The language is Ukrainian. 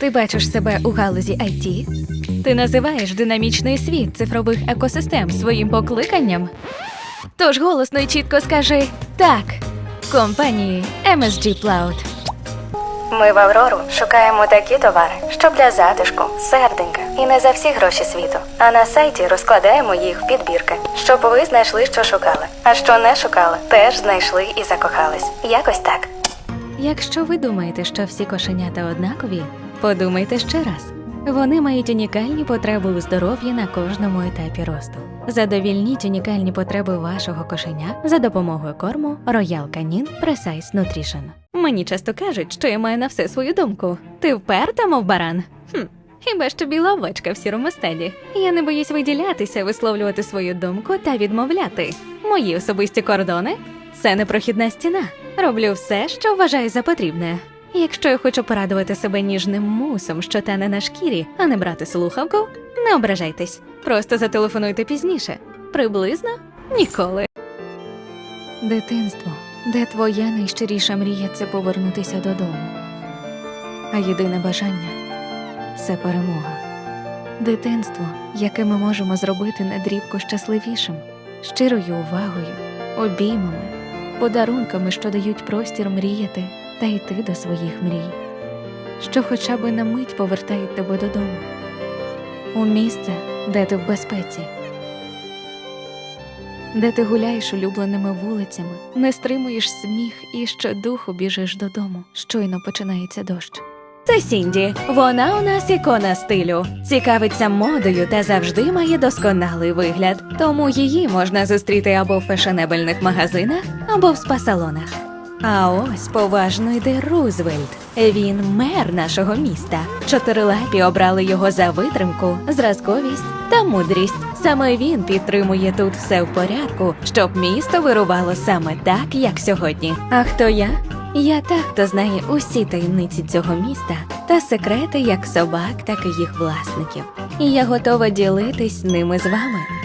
Ти бачиш себе у галузі IT? Ти називаєш динамічний світ цифрових екосистем своїм покликанням? Тож голосно і чітко скажи так компанії MSG Cloud. Ми в Аврору шукаємо такі товари, що для затишку, серденька і не за всі гроші світу. А на сайті розкладаємо їх в підбірки, щоб ви знайшли, що шукали. А що не шукали, теж знайшли і закохались. Якось так. Якщо ви думаєте, що всі кошенята однакові, подумайте ще раз. Вони мають унікальні потреби у здоров'ї на кожному етапі росту. Задовільніть унікальні потреби вашого кошеня за допомогою корму Royal Canin Precise Nutrition. Мені часто кажуть, що я маю на все свою думку. Ти вперта, мов баран. Хм. Хіба що біла овечка в сірому стелі. Я не боюсь виділятися, висловлювати свою думку та відмовляти. Мої особисті кордони це непрохідна стіна. Роблю все, що вважаю за потрібне. Якщо я хочу порадувати себе ніжним мусом, що тане на шкірі, а не брати слухавку, не ображайтесь. Просто зателефонуйте пізніше. Приблизно ніколи. Дитинство, де твоя найщиріша мрія це повернутися додому. А єдине бажання це перемога. Дитинство, яке ми можемо зробити недрібко щасливішим, щирою увагою, обіймами, подарунками, що дають простір мріяти та йти до своїх мрій, що хоча б на мить повертають тебе додому, у місце, де ти в безпеці, де ти гуляєш улюбленими вулицями, не стримуєш сміх і щодуху біжиш додому. Щойно починається дощ. Це Сінді. Вона у нас ікона стилю, цікавиться модою та завжди має досконалий вигляд. Тому її можна зустріти або в фешенебельних магазинах, або в спа-салонах. А ось поважно йде Рузвельт. Він мер нашого міста. Чотирилапі обрали його за витримку, зразковість та мудрість. Саме він підтримує тут все в порядку, щоб місто вирувало саме так, як сьогодні. А хто я? Я та, хто знає усі таємниці цього міста та секрети як собак, так і їх власників. І я готова ділитись ними з вами.